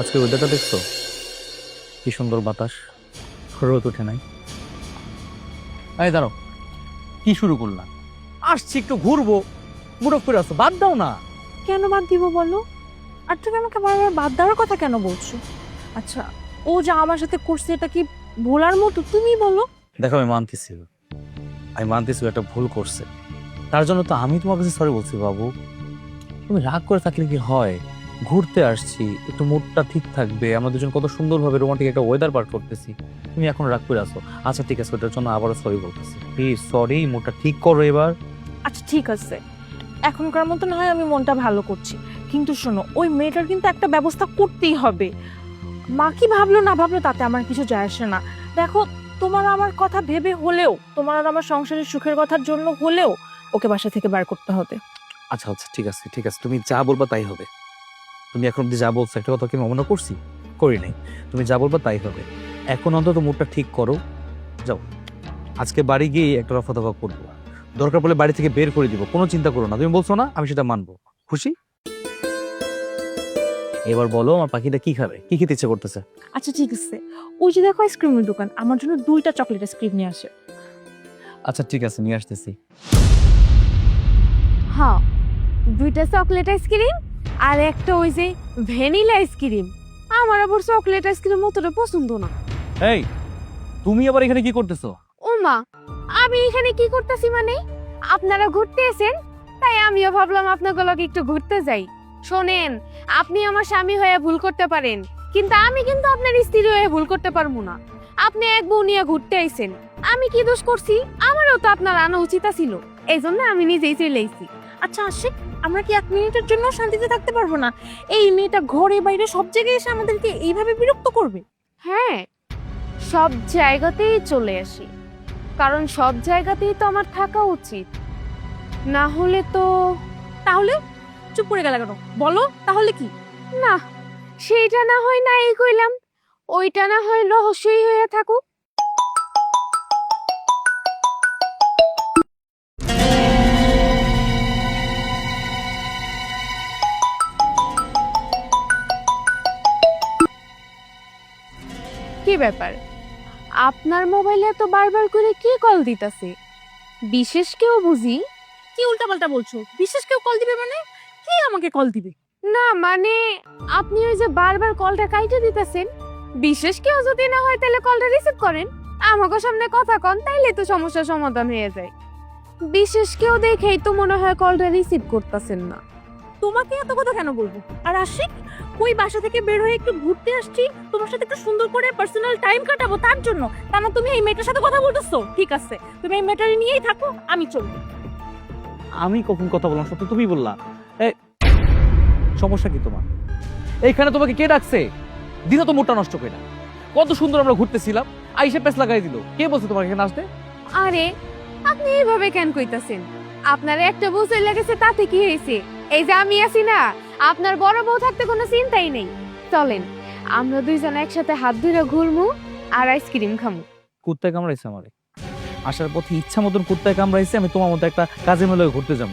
আজকে ওয়েদারটা দেখছ? কি সুন্দর বাতাস। রোদ ওঠে নাই। এই দাঁড়াও কি শুরু করলাম আসছি একটু ঘুরবো। মুড করে আসো বাদ দাও না। কেন বাদ দিব বলো? আর তুমি আমাকে বারবার বাদ দেওয়ার কথা কেন বলছো? আচ্ছা ও যা আমার সাথে করছে এটা কি ভোলার মতো? তুমি বলো। দেখো আমি মানতেছি আমি মানতেছি একটা ভুল করছে। তার জন্য তো আমি তোমার কাছে সরি বলছি বাবু। তুমি রাগ করে থাকলে কি হয়? ঘুরতে আসছি একটু মুডটা ঠিক থাকবে আমরা দুজন কত সুন্দরভাবে রোমান্টিক একটা ওয়েদার পার করতেছি। তুমি এখন রাগ করে আসো আচ্ছা ঠিক আছে ওটার জন্য আবারও সরি বলতেছি। প্লিজ সরি মুডটা ঠিক করো এবার। আচ্ছা ঠিক আছে। এখনকার মতো না হয় আমি মনটা ভালো করছি। কিন্তু শোনো ওই মেয়েটার কিন্তু একটা ব্যবস্থা করতেই হবে। মা কি ভাবলো না ভাবলো তাতে আমার কিছু যায় আসে না। দেখো তোমার আমার কথা ভেবে হলেও তোমার আর আমার সংসারের সুখের কথার জন্য হলেও ওকে বাসা থেকে বার করতে হবে। আচ্ছা আচ্ছা ঠিক আছে ঠিক আছে। তুমি যা বলবা তাই হবে। তুমি এখন অব্দি যা বলছো একটা কথা কি আমি অমনা করছি? করি নাই। তুমি যা বলবা তাই হবে। এখন অন্তত মুডটা ঠিক করো। যাও। আজকে বাড়ি গিয়ে একটা রফা দফা করব। দরকার পড়লে বাড়ি থেকে বের করে দিব। কোনো চিন্তা করো না। তুমি বলছো না আমি সেটা মানবো। খুশি? এবার বলো আমার পাখিটা কি খাবে? কি খেতে ইচ্ছে করতেছে? আচ্ছা ঠিক আছে। ওই যে দেখো আইসক্রিমের দোকান আমার জন্য দুইটা চকলেট আইসক্রিম নিয়ে আসে। আচ্ছা ঠিক আছে নিয়ে আসতেছি। হ্যাঁ দুইটা চকলেট আইসক্রিম আর একটা ওই যে ভ্যানিলা আইসক্রিম। আমার আবার চকলেট আইসক্রিম অতটা পছন্দ না। এই তুমি আবার এখানে কি করতেছো? ও মা আমি এখানে কি করতেছি মানে? আপনারা ঘুরতে এসেন তাই আমিও ভাবলাম আপনার লগে একটু ঘুরতে যাই। শোনেন আপনি আমার স্বামী হয়ে ভুল করতে পারেন কিন্তু আমি কিন্তু আপনার স্ত্রী হয়ে ভুল করতে পারব না। আপনি এক বউ নিয়ে ঘুরতে আইছেন আমি কি দোষ করছি? আমারও তো আপনার আনা উচিত ছিল এই জন্য আমি নিজেই চলে আইছি। আচ্ছা আশিক আমরা কি এক মিনিটের জন্য শান্তিতে থাকতে পারব না? এই মেয়েটা ঘরে বাইরে সব জায়গায় এসে আমাদেরকে এইভাবে বিরক্ত করবে? হ্যাঁ সব জায়গাতেই চলে আসি। কারণ সব জায়গাতেই তো আমার থাকা উচিত। না হলে তো তাহলে? চুপ করে গেল কেন? বলো তাহলে কি? না সেইটা না হয় না এই কইলাম। ওইটা না হয় রহস্যই হয়ে থাকুক। কি ব্যাপার? আপনার মোবাইলে তো বারবার করে কি কল দিতাছে? বিশেষ কেউ বুঝি? কি উল্টাপাল্টা বলছো? বিশেষ কেউ কল দিবে মানে? কে আমাকে কল দিবে? না মানে আপনি ওই যে বারবার কলটা কাইটে দিতেছেন। বিশেষ কেউ যদি না হয় তাহলে কলটা রিসিভ করেন। আমাকে সামনে কথা কন তাইলে তো সমস্যার সমাধান হয়ে যায়। বিশেষ কেউ দেখেই তো মনে হয় কলটা রিসিভ করতেছেন না। তোমাকে এত কথা কেন বলব? আর আশিক ওই বাসা থেকে বের হয়ে একটু ঘুরতে আসছি। তোমার সাথে একটু সুন্দর করে পার্সোনাল টাইম কাটাবো তার জন্য। তা না তুমি এই মেয়েটার সাথে কথা বলতেছো? ঠিক আছে তুমি এই মেয়েটারে নিয়েই থাকো আমি চলবো। আমি কখন কথা বললাম? সত্য তুমি বললা। এ সমস্যা কি তোমার? এইখানে তোমাকে কে ডাকছে? দিন তো মোটা নষ্ট করে। না কত সুন্দর আমরা ঘুরতেছিলাম আইসে পেস লাগাই দিল। কে বলছে তোমাকে এখানে আসতে? আরে আপনি এইভাবে কেন কইতাছেন? আপনার একটা বউ চলে গেছে তাতে কি হয়েছে এই যে আমি আছি না আপনার বড় বউ থাকতে কোনো চিন্তাই নেই। চলেন, আমরা দুইজন একসাথে হাত ধরে ঘুরমু আর আইসক্রিম খামু। কুত্তায় কামড়াইছে আমারে। আসার পথে ইচ্ছা মতন কুত্তায় কামড়াইছে, আমি তোমার মতো একটা কাজে মেলে ঘুরতে যাব।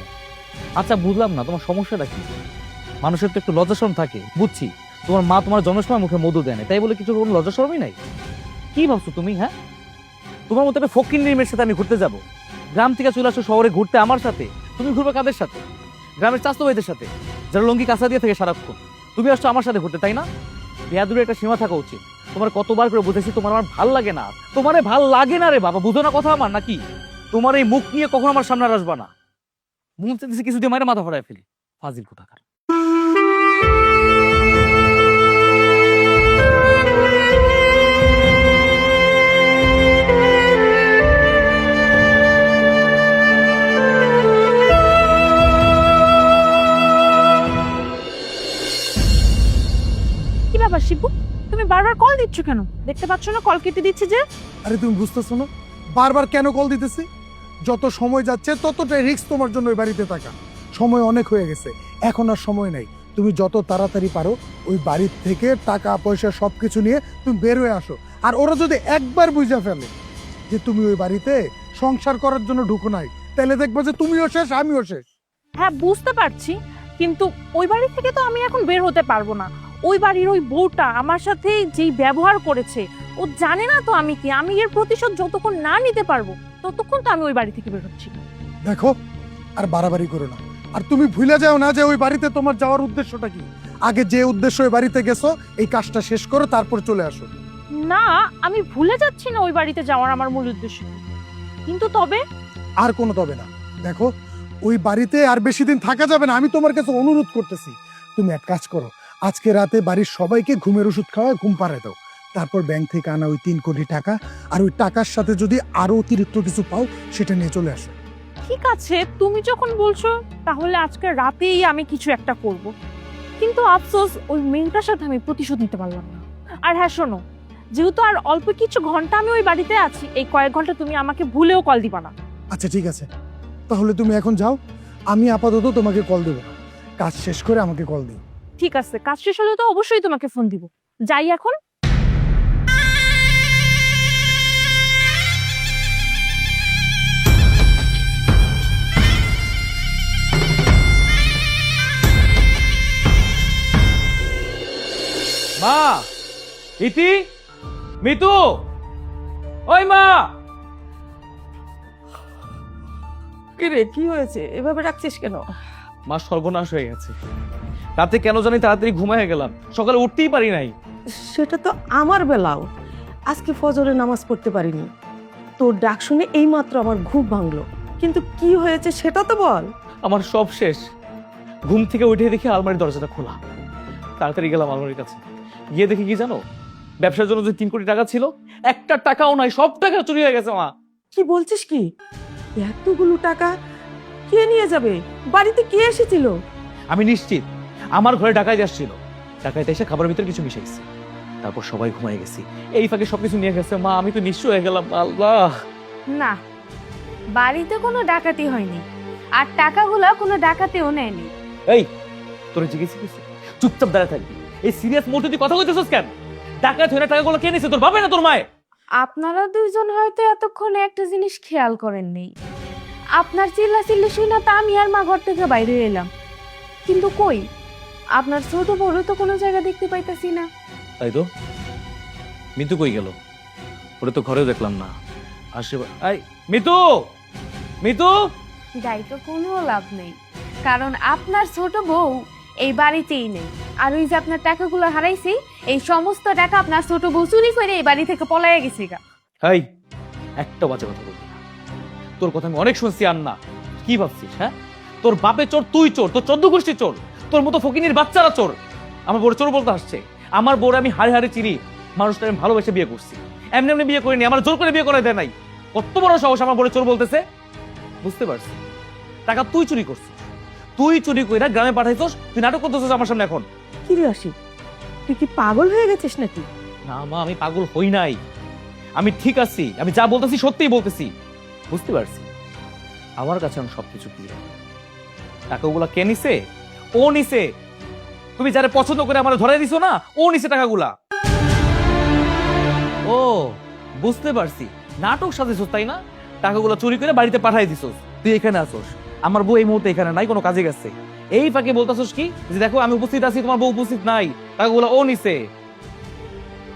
আচ্ছা বুঝলাম না, তোমার সমস্যাটা কি? মানুষের তো একটু লজ্জাশরম থাকে, বুঝছি। তোমার মা তোমার জন্মের মুখে মধু দেয় না তাই বলে কিছু কোনো লজ্জাশরমই নাই? কি ভাবছ তুমি হ্যাঁ? তোমার মতো একটা ফকির মেয়ের সাথে আমি ঘুরতে যাব। গ্রাম থেকে চলে আসো শহরে ঘুরতে আমার সাথে, তুমি ঘুরবে কাদের সাথে? গ্রামের চাষতো ভাইদের সাথে, যারা লঙ্গি কাঁচা দিয়ে থাকে সারাক্ষণ। তুমি আসছো আমার সাথে ঘুরতে, তাই না? বেয়াদুরের একটা সীমা থাকা উচিত। তোমার কতবার করে বুঝেছি, তোমার আমার ভালো লাগে না। তোমার ভালো লাগে না রে বাবা, বুঝো না কথা আমার নাকি? তোমার এই মুখ নিয়ে কখনো আমার সামনে আসবা না। মুখ চাইতেছি কিছু দিয়ে মায়ের মাথা ফাটায় ফেলি। ফাজিল কোথাকার। দিচ্ছ কেন? দেখতে পাচ্ছ না কল কেটে দিচ্ছে যে? আরে তুমি বুঝতেছো না? বারবার কেন কল দিতেছি? যত সময় যাচ্ছে ততটাই রিস্ক তোমার জন্য ওই বাড়িতে থাকা। সময় অনেক হয়ে গেছে। এখন আর সময় নাই। তুমি যত তাড়াতাড়ি পারো ওই বাড়ির থেকে টাকা পয়সা সব কিছু নিয়ে তুমি বের হয়ে আসো। আর ওরা যদি একবার বুঝে ফেলে যে তুমি ওই বাড়িতে সংসার করার জন্য ঢুকো নাই তাহলে দেখব যে তুমিও শেষ আমিও শেষ। হ্যাঁ বুঝতে পারছি। কিন্তু ওই বাড়ি থেকে তো আমি এখন বের হতে পারব না। ওই বাড়ির ওই বউটা আমার সাথে যেই ব্যবহার করেছে ও জানে না তো আমি কি আমি এর প্রতিশোধ যতক্ষণ না নিতে পারব ততক্ষণ তো আমি ওই বাড়ি থেকে বেরোচ্ছি দেখো আর বাড়াবাড়ি করো না। আর তুমি ভুলে যাও না যে ওই বাড়িতে তোমার যাওয়ার উদ্দেশ্যটা কি। আগে যে উদ্দেশ্য ওই বাড়িতে গেছো এই কাজটা শেষ করো তারপর চলে আসো। না আমি ভুলে যাচ্ছি না ওই বাড়িতে যাওয়ার আমার মূল উদ্দেশ্য। কিন্তু তবে? আর কোনো তবে না। দেখো ওই বাড়িতে আর বেশি দিন থাকা যাবে না আমি তোমার কাছে অনুরোধ করতেছি। তুমি এক কাজ করো আজকে রাতে বাড়ির সবাইকে ঘুমের ওষুধ খাওয়ায় ঘুম পাড়ায় দাও। তারপর ব্যাংক থেকে আনা ওই তিন কোটি টাকা আর ওই টাকার সাথে যদি আরও অতিরিক্ত কিছু পাও সেটা নিয়ে চলে আসো। ঠিক আছে তুমি যখন বলছো তাহলে আজকে রাতেই আমি কিছু একটা করব। কিন্তু আফসোস ওই মেয়েটার সাথে আমি প্রতিশোধ নিতে পারলাম না। আর হ্যাঁ শোনো যেহেতু আর অল্প কিছু ঘণ্টা আমি ওই বাড়িতে আছি এই কয়েক ঘণ্টা তুমি আমাকে ভুলেও কল দিবা না। আচ্ছা ঠিক আছে। তাহলে তুমি এখন যাও আমি আপাতত তোমাকে কল দেবো কাজ শেষ করে আমাকে কল দিও। ঠিক আছে কাজ শেষ হলে তো অবশ্যই তোমাকে ফোন দিব। যাই এখন। মা ইতি? মিতু? ওই মা! কি রে কি হয়েছে? এভাবে রাখছিস কেন? মা সর্বনাশ হয়ে গেছে। রাতে কেন জানি তাড়াতাড়ি ঘুমায় গেলাম। সকালে উঠতেই পারি নাই। সেটা তো আমার বেলাও। আজকে ফজরে নামাজ পড়তে পারিনি। তোর ডাক শুনে এইমাত্র আমার ঘুম ভাঙলো। কিন্তু কি হয়েছে সেটা তো বল। আমার সব শেষ। ঘুম থেকে উঠে দেখি আলমারির দরজাটা খোলা। তাড়াতাড়ি গেলাম আলমারির কাছে। গিয়ে দেখি কি জানো? ব্যবসার জন্য যে তিন কোটি টাকা ছিল একটা টাকাও নাই সব টাকা চুরি হয়ে গেছে মা। কি বলছিস কি? এতগুলো টাকা কে নিয়ে যাবে? বাড়িতে কে এসেছিল? আমি নিশ্চিত। আমার ঘরে ডাকাই আসছিল। ডাকাইতে এসে খাবারের ভিতরে কিছু মিশাইছে। তারপর সবাই ঘুমাই গেছি। এই ফাঁকে সবকিছু নিয়ে গেছে। মা আমি তো নিশ্চয় হয়ে গেলাম। আল্লাহ! না বাড়িতে কোনো ডাকাতি হয়নি। আর টাকাগুলো কোনো ডাকাতেও নেয়নি। এই তোর জিজ্ঞেস কিছু চুপচাপ দাঁড়ায় থাকবি। এই সিরিয়াস মুহূর্তে তুই কথা বলতেছিস কেন? টাকা থইনা টাকাগুলো কে নিছে? তোর বাবা না তোর মায়ে আপনারা দুইজন হয়তো এতক্ষণে একটা জিনিস খেয়াল করেননি। আপনার চিল্লা চিল্লি শুনে তা আমি আর মা ঘর থেকে বাইরে এলাম। কিন্তু কই? আপনার ছোট বড় তো কোনো জায়গা দেখতে পাইতাছি না। তাই তো? মিতু কই গেল? ওটা তো ঘরেও দেখলাম না। আসে আই মিতু! মিতু! যাই তো কোনো লাভ নেই। কারণ আপনার ছোট বউ এই বাড়িতেই নেই। আর ওই যে আপনার টাকাগুলো হারাইছি এই সমস্ত টাকা আপনার ছোট বউ চুরি করে এই বাড়ি থেকে পলাইয়া গেছে গা। হাই একটা বাজে কথা বলবি না। তোর কথা আমি অনেক শুনছি আর না কি ভাবছিস হ্যাঁ? তোর বাপে চোর তুই চোর তোর চোদ্দ গোষ্ঠী চোর তোর মতো ফকিনির বাচ্চারা চোর। আমার বড় চোর বলতে আসছে। আমার বউরে আমি হাড়ে হাড়ে চিনি মানুষটা আমি ভালোবেসে বিয়ে করছি। এমনি এমনি বিয়ে করিনি আমার জোর করে বিয়ে করে দেয় নাই। কত বড় সাহস আমার বড় চোর বলতেছে। বুঝতে পারছি। টাকা তুই চুরি করছিস। তুই চুরি কইরা গ্রামে পাঠাইছস তুই নাটক করতেছিস আমার সামনে এখন। কি রে আসি তুই কি পাগল হয়ে গেছিস নাকি? না মা আমি পাগল হই নাই। আমি ঠিক আছি আমি যা বলতেছি সত্যিই বলতেছি। বুঝতে পারছি। আমার কাছে আমি সবকিছু ক্লিয়ার টাকাগুলা কে নিছে? ও নিছে। তুমি যারা পছন্দ করে আমার ধরে দিছো না, ও নিছে টাকাগুলা। ও, বুঝতে পারছি। নাটক সাজিস তাই না? টাকাগুলো চুরি করে বাড়িতে পাঠাই দিছস। তুই এখানে আসোস। আমার বউ এই মুহূর্তে এখানে নাই, কোনো কাজে গেছে। এই ফাঁকে বলতেছস কি? যে দেখো, আমি উপস্থিত আছি, তোমার বউ উপস্থিত নাই। টাকাগুলো ও নিছে।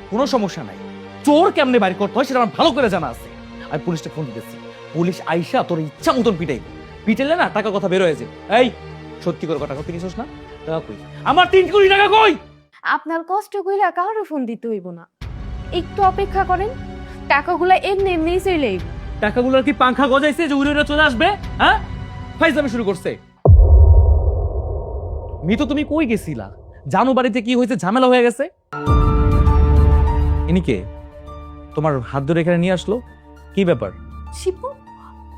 কোনো সমস্যা নাই। চোর কেমনে বাড়ি করতে হয়, সেটা আমার ভালো করে জানা আছে। আমি পুলিশটা ফোন দিতেছি। পুলিশ আইসা তোর ইচ্ছা মতন পিটাইব। পিটাইলে না টাকা কথা বের হয়ে যায়। এই সত্যি করে টাকা নিছিস না? টাকা কই? আমার তিন কোটি টাকা কই? আপনার কষ্ট কইরা কারও ফোন দিতে হইব না। একটু অপেক্ষা করেন টাকাগুলো এমনি এমনি চলে। টাকাগুলোর কি পাংখা গজাইছে যে উড়ে চলে আসবে? হ্যাঁ? ফাইজলামি শুরু করছে। মিতু তুমি কই গেছিলা? জানো বাড়িতে কি হয়েছে? ঝামেলা হয়ে গেছে? ইনি কে? তোমার হাত ধরে এখানে নিয়ে আসলো? কি ব্যাপার? শিপু?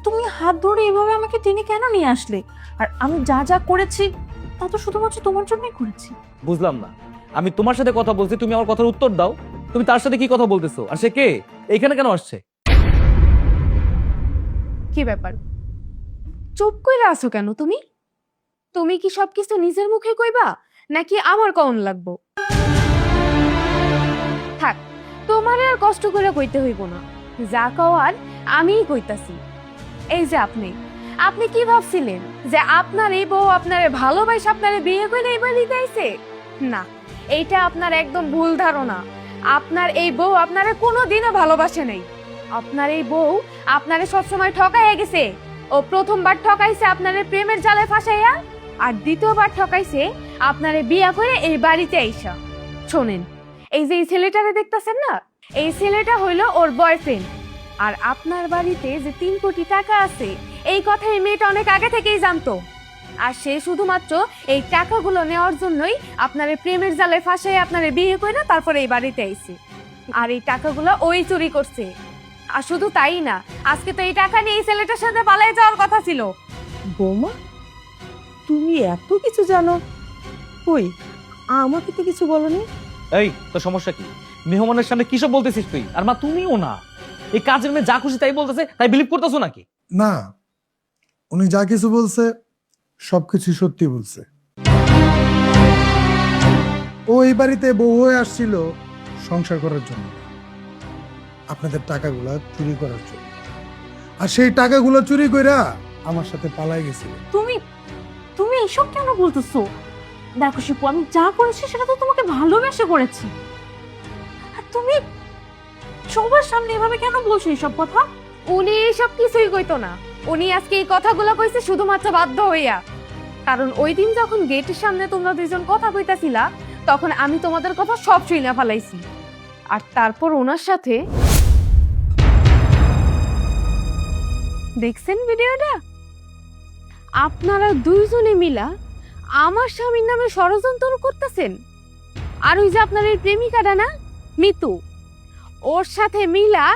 তুমি হাত ধরে এভাবে আমাকে টেনে কেন নিয়ে আসলে? আর আমি যা যা করেছি তা তো শুধুমাত্র তোমার জন্যই করেছি। বুঝলাম না। আমি তোমার সাথে কথা বলছি তুমি আমার কথার উত্তর দাও। তুমি তার সাথে কি কথা বলতেছো? আর সে কে? এখানে কেন আসছে? কি ব্যাপার? চুপ কইরা আছো কেন তুমি? তুমি কি সবকিছু নিজের মুখে কইবা নাকি আমার কন লাগবো? থাক তোমার আর কষ্ট করে কইতে হইব না। যা কওয়ার আমিই কইতাছি। এই যে আপনি আপনি কি ভাবছিলেন যে আপনার এই বউ আপনারে ভালোবাসে, আপনারে বিয়ে করে এই বাড়িতে আইছে? না, এইটা আপনার একদম ভুল ধারণা। আপনার এই বউ আপনারে কোনোদিনও ভালোবাসে নাই। আপনার এই বউ আপনারে সবসময় ঠকাইয়া গেছে। ও প্রথমবার ঠকাইছে আপনারে প্রেমের জালে ফাঁসাইয়া, আর দ্বিতীয়বার ঠকাইছে আপনারে বিয়া করে এই বাড়িতে আইসা। শোনেন, এই যে এই ছেলেটারে দেখতাছেন না? এই ছেলেটা হইল ওর বয়ফ্রেন্ড আর আপনার বাড়িতে যে তিন কোটি টাকা আছে এই কথা এই মেয়েটা অনেক আগে থেকেই জানতো। আর সে শুধুমাত্র এই টাকাগুলো নেওয়ার জন্যই আপনার এই প্রেমের জালে ফাঁসাই আপনার বিয়ে করে না তারপরে এই বাড়িতে আইছে। আর এই টাকাগুলো ওই চুরি করছে। আর শুধু তাই না আজকে তো এই টাকা নিয়ে এই ছেলেটার সাথে পালাই যাওয়ার কথা ছিল। বৌমা তুমি এত কিছু জানো? কই আমাকে তো কিছু বলনি? এই তো সমস্যা কি? মেহমানের সামনে কিসব বলতেছিস তুই? আর মা তুমিও না। এই কাজের মেয়ে যা খুশি তাই বলতেছে তাই বিলিভ করতেছো নাকি? না উনি যা কিছু বলছে সবকিছু সত্যি বলছে। ও এই বাড়িতে বউ হয়ে আসছিল সংসার করার জন্য। আপনাদের টাকাগুলা চুরি করার জন্য। আর সেই টাকাগুলো চুরি কইরা আমার সাথে পালাই গেছিল। তুমি তুমি এসব কেন বলতেছো? দেখো শিপু আমি যা করেছি সেটা তো তোমাকে ভালোবেসে করেছি। আর তুমি সবার সামনে এভাবে কেন বলছো এইসব কথা? উনি সব কিছুই কইতো না। উনি আজকে এই কথাগুলো কইছে শুধুমাত্র বাধ্য হইয়া। কারণ ওই দিন যখন গেটের সামনে তোমরা দুইজন কথা কইতাছিলা, তখন আমি তোমাদের কথা সব শুইনা ফেলাইছি। আর তারপর ওনার সাথে দেখছেন ভিডিওটা? আপনারা দুইজনে মিলা আমার স্বামীর নামে ষড়যন্ত্র করতেছেন। আর ওই যে আপনার এই প্রেমিকাটা না, মিতু? ওর সাথে মিলা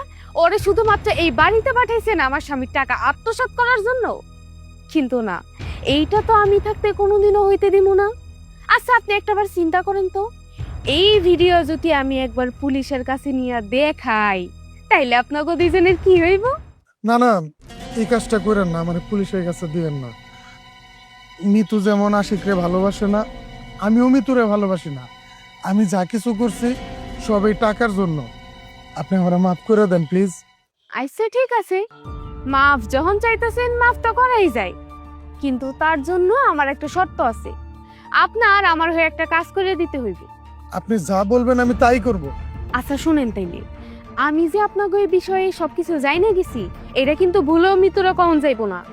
ওরে শুধুমাত্র এই বাড়িতে পাঠাইছেন আমার স্বামীর টাকা আত্মসাৎ করার জন্য? কিন্তু না, এইটা তো আমি থাকতে কোনোদিনও হইতে দিব না। আচ্ছা আপনি একটাবার চিন্তা করেন তো। এই ভিডিও যদি আমি একবার পুলিশের কাছে নিয়ে দেখাই, তাইলে আপনাকে দুইজনের কি হইব? না না, এই কাজটা করেন না মানে পুলিশের কাছে দিবেন না। মিতু যেমন আশিকরে ভালোবাসে না, আমিও মিতুরে ভালোবাসি না। আমি যা কিছু করছি সবই টাকার জন্য। আপনি আমার মাফ করে দেন প্লিজ আচ্ছা ঠিক আছে। মাফ যখন চাইতেছেন মাফ তো করাই যায়। কিন্তু তার জন্য আমার একটা শর্ত আছে। আপনার আমার হয়ে একটা কাজ করে দিতে হইবে। আপনি যা বলবেন আমি তাই করব। আচ্ছা শুনেন তাইলে। আমি যে আপনাকে এই বিষয়ে সবকিছু যাই না গেছি এটা কিন্তু ভুলেও মৃত্যুরা কম যাইব না।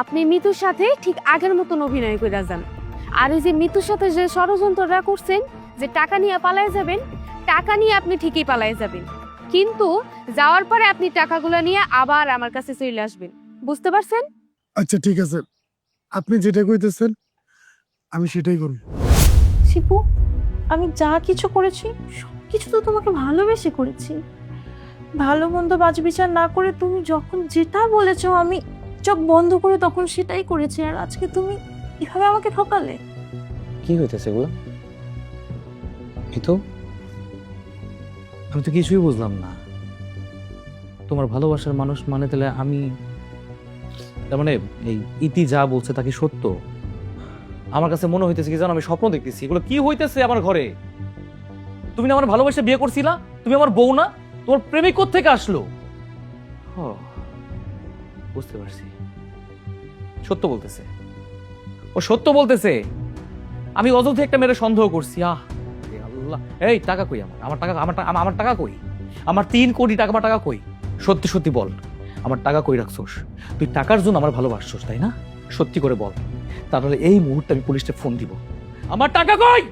আপনি মৃত্যুর সাথে ঠিক আগের মতন অভিনয় করে যান। আর ওই যে মৃত্যুর সাথে যে ষড়যন্ত্রটা করছেন যে টাকা নিয়ে পালায় যাবেন টাকা নিয়ে আপনি ঠিকই পালায় যাবেন। কিন্তু যাওয়ার পরে আপনি টাকাগুলো নিয়ে আবার আমার কাছে চলে আসবেন। বুঝতে পারছেন? আচ্ছা ঠিক আছে। আপনি যেটা কইতেছেন আমি সেটাই করব। শিপু আমি যা কিছু করেছি সব কিছু তো তোমাকে ভালোবেসে করেছি। ভালো মন্দ বাজ বিচার না করে তুমি যখন যেটা বলেছ আমি চোখ বন্ধ করে তখন সেটাই করেছি। আর আজকে তুমি এভাবে আমাকে ঠকালে? কি হইতেছে এগুলো এই তো আমি তো কিছুই বুঝলাম না। তোমার ভালোবাসার মানুষ মানে তাহলে আমি তার মানে এই ইতি যা বলছে তা কি সত্য? আমার কাছে মনে হইতেছে কি জানো, আমি স্বপ্ন দেখতেছি। এগুলো কি হইতেছে আমার ঘরে? তুমি আমার ভালোবাসে বিয়ে করছিলা? তুমি আমার বউ না? তোমার প্রেমিক থেকে আসলো? ও বুঝতে পারছি। সত্য বলতেছে। ও সত্য বলতেছে। আমি অযথা একটা মেরে সন্দেহ করছি, আহ। আল্লাহ এই টাকা কই আমার? আমার টাকা আমার টাকা আমার টাকা কই? আমার তিন কোটি টাকা আমার টাকা কই? সত্যি সত্যি বল আমার টাকা কই রাখছোস? তুই টাকার জন্য আমার ভালোবাসছোস তাই না? সত্যি করে বল তাহলে এই মুহূর্তে আমি পুলিশে ফোন দিব। আমার টাকা কই?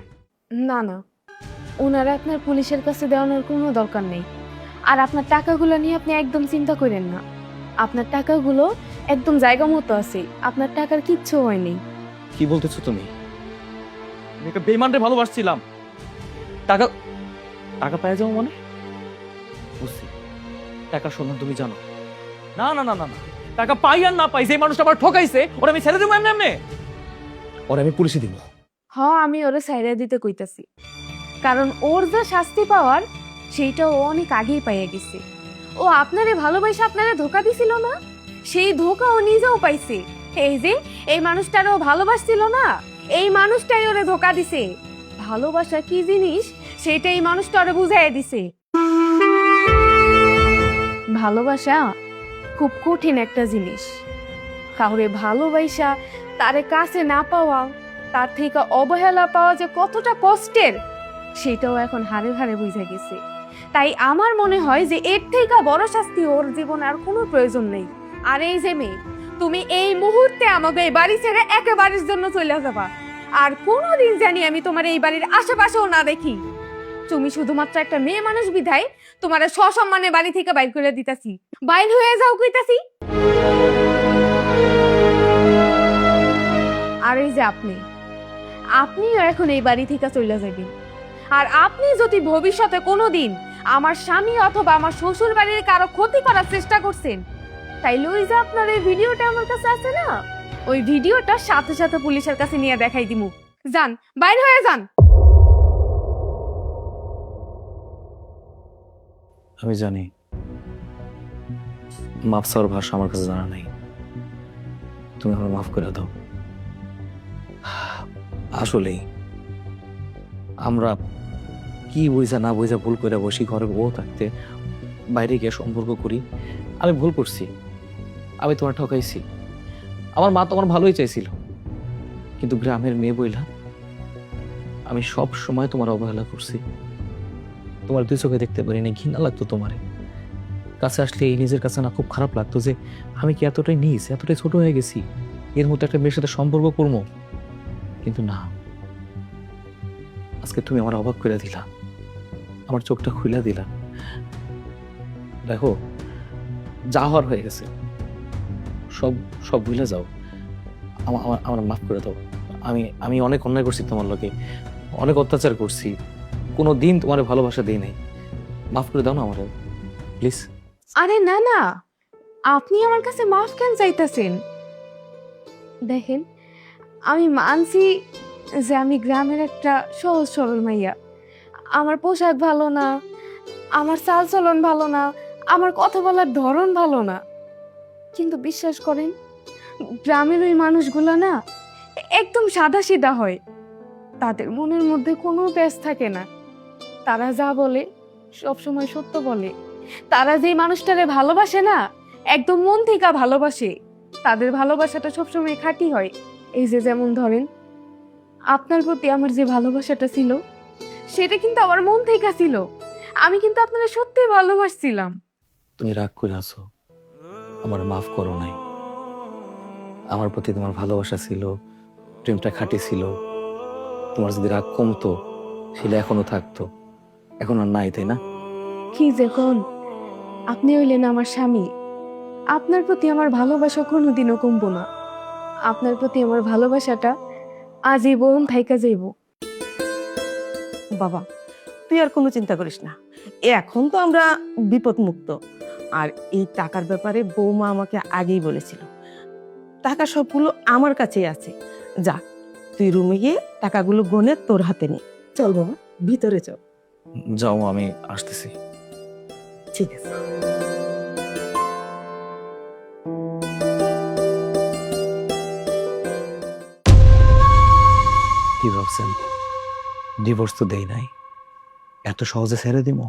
না না ওনারা আপনার পুলিশের কাছে দেওয়ানোর কোনো দরকার নেই। আর আপনার টাকাগুলো নিয়ে আপনি একদম চিন্তা করেন না। আপনার টাকাগুলো একদম জায়গা মতো আছে আপনার টাকার কিচ্ছু হয়নি কি বলতেছো তুমি? আমি একটা বেইমানরে ভালোবাসছিলাম। টাকা টাকা পাই যাও মানে? বুঝছি। টাকা সন্ধান তুমি জানো। না না না না না। টাকা পাই আর না পাই সেই মানুষটা আবার ঠকাইছে, ওরা আমি ছেড়ে দেবো এমনি এমনি? ওরা আমি পুলিশে দিব। হ, আমি ওরে সাইডে দিতে কইতাছি। কারণ ওর যা শাস্তি পাওয়ার, সেইটা ও অনেক আগেই পাইয়া গেছে। ও আপনারে ভালোবাসে আপনারে ধোকা দিছিল না? সেই ধোকা ও নিজেও পাইছে। এই যে, এই মানুষটার ও ভালোবাসছিল না? এই মানুষটাই ওরে ধোকা দিছে। ভালোবাসা কি জিনিস? সেটাই এই মানুষটা ওরে বুঝাইয়া দিছে। ভালোবাসা খুব কঠিন একটা জিনিস। কাউরে ভালোবাসা তারে কাছে না পাওয়া, তার থেকে অবহেলা পাওয়া যে কতটা কষ্টের, সেটাও এখন হারে হারে বুঝে গেছে। তাই আমার মনে হয় যে এর থেকে বড় শাস্তি ওর জীবনে আর কোনো প্রয়োজন নেই। আর এই যে মেয়ে, তুমি এই মুহূর্তে আমাকে এই বাড়ি ছেড়ে একেবারের জন্য চলে যাবা। আর কোনোদিন জানি আমি তোমার এই বাড়ির আশেপাশেও না দেখি। তুমি শুধুমাত্র একটা মেয়ে মানুষ বিধায় তোমার সসম্মানে বাড়ি থেকে বাইর করে দিতাছি। বাইর হয়ে যাও কইতাছি। আর এই যে আপনি, আপনিও এখন এই বাড়ি থেকে চলে যাবেন আর আপনি যদি ভবিষ্যতে কোনোদিন আমার স্বামী অথবা আমার শ্বশুর বাড়ির কারও ক্ষতি করার চেষ্টা করছেন, তাইলে ওই যে আপনার এই ভিডিওটা আমার কাছে আছে না? ওই ভিডিওটা সাথে সাথে পুলিশের কাছে নিয়ে দেখাই দিমু। যান, বাইর হয়ে যান। আমি জানি। মাপ চাওয়ার ভাষা আমার কাছে জানা নাই। তুমি আমার মাফ করে দাও। আসলেই, আমরা কি বুঝা না বুঝা ভুল করে বসি ঘরে ও থাকতে, বাইরে গিয়ে সম্পর্ক করি। আমি ভুল করছি। আমি তোমার ঠকাইছি। আমার মা তোমার ভালোই চাইছিল। কিন্তু গ্রামের মেয়ে বইলা, আমি সব সময় তোমার অবহেলা করছি। তোমার দুই চোখে দেখতে পারি না ঘৃণা লাগতো তোমারে। কাছে আসলে এই নিজের কাছে না খুব খারাপ লাগতো যে আমি কি এতটাই নিজ, এতটাই ছোট হয়ে গেছি? এর মধ্যে একটা মেয়ের সাথে সম্পর্ক করব? কিন্তু না। আজকে তুমি আমার অবাক করে দিলা। আমার চোখটা খুলে দিলা। দেখো, যা হওয়ার হয়ে গেছে। সব সব ভুলে যাও। আমার আমার মাফ করে দাও। আমি আমি অনেক অন্যায় করছি তোমার লোকে অনেক অত্যাচার করছি। কোনো দিন তোমার ভালোবাসা দিই নাই। মাফ করে দাও না আমার। প্লিজ। আরে না না। আপনি আমার কাছে মাফ কেন চাইতেছেন? দেখেন, আমি মানছি যে আমি গ্রামের একটা সহজ, সরল মাইয়া। আমার পোশাক ভালো না, আমার চাল চলন ভালো না, আমার কথা বলার ধরন ভালো না। কিন্তু বিশ্বাস করেন, গ্রামের ওই মানুষগুলো না একদম সাদা সিধা হয়। তাদের মনের মধ্যে কোনো ব্যাস থাকে না। তারা যা বলে, সবসময় সত্য বলে। তারা যে মানুষটারে ভালোবাসে না, একদম মন থেকে ভালোবাসে। তাদের ভালোবাসাটা সবসময় খাঁটি হয়। এই যে যেমন ধরেন, আপনার প্রতি আমার যে ভালোবাসাটা ছিল, সেটা কিন্তু আমার মন থেকে ছিল। আমি কিন্তু আপনারা সত্যি ভালোবাসছিলাম। তুমি রাগ করে আছো। আমার মাফ করো নাই। আমার প্রতি তোমার ভালোবাসা ছিল প্রেমটা খাঁটি ছিল। তোমার যদি রাগ কমতো সেটা এখনও থাকতো। এখন আর নাই তাই না? কি দেখুন আপনি হইলেন আমার স্বামী। আপনার প্রতি আমার ভালোবাসা কোনোদিনও কমবো না। আপনার প্রতি আমার ভালোবাসাটা আজীবন থাইকা যাইব। বাবা তুই আর কোনো চিন্তা করিস না। এখন তো আমরা বিপদ মুক্ত আর এই টাকার ব্যাপারে বৌমা আমাকে আগেই বলেছিল। টাকা সবগুলো আমার কাছেই আছে। যা তুই রুমে গিয়ে টাকাগুলো গনে তোর হাতে নে। চল বাবা ভিতরে চল। যাও আমি আসতেছি। ঠিক আছে। কি ভাবছেন? ডিভোর্স তো দেই নাই। এত সহজে ছেড়ে দিব